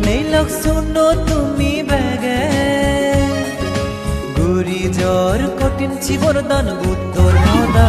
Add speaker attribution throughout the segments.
Speaker 1: মনে লোক শুনো তুমি বেগে গুরি জ্বর কঠিন জীবনদান উত্তর মদা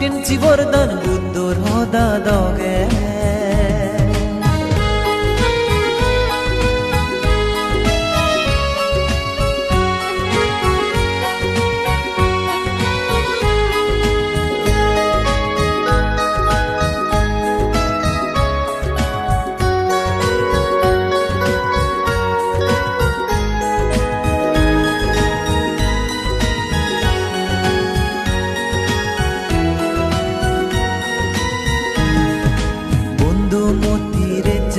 Speaker 1: জ্বর জীবর দান বুদ্ধর হদা দগে।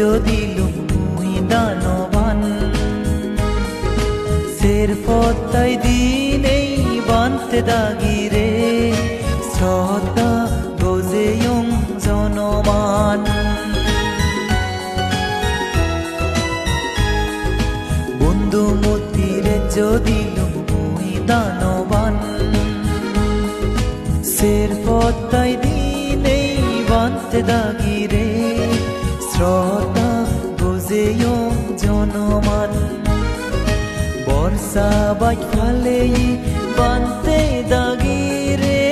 Speaker 1: যদি লুমুই দানবান সের পত্তাই দিনেই বানতে দাগিরে শ্রদ্ধা গোজেয়ং জনমান। বন্ধু মতিরে যদি লুমুই দানবান সের পত্তাই দিনেই বানতে দাগিরে বর্ষা বাই ফালে বানতে দাগিরে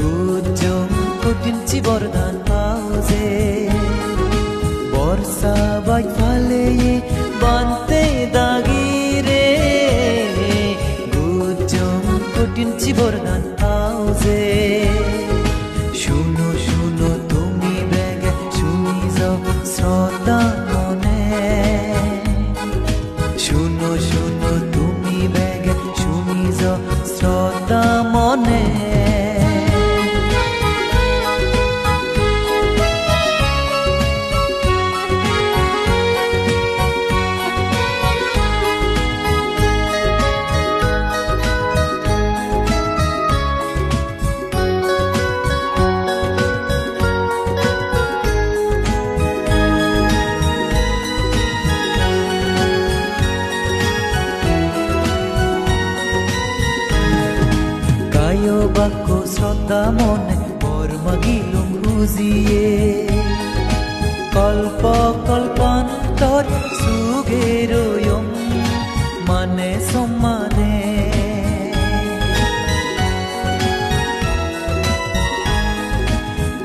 Speaker 1: গুজম কঠিন চিবরদান পাওজে। বর্ষা বাই ফালে বানতে দাগিরে শ্রদ্ধা মনে পর মাগিলুম বুঝিয়ে কল্প কল্পান্তর সুগেরয়ম মানে সম্মানে।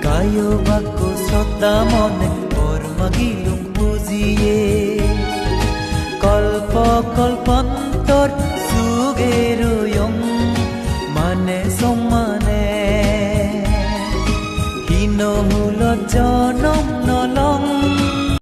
Speaker 1: কায় বাক্য শ্রদ্ধা মনে পর মাগিলুম বুঝিয়ে কল্প কল্পান্তর সুগেরয়ম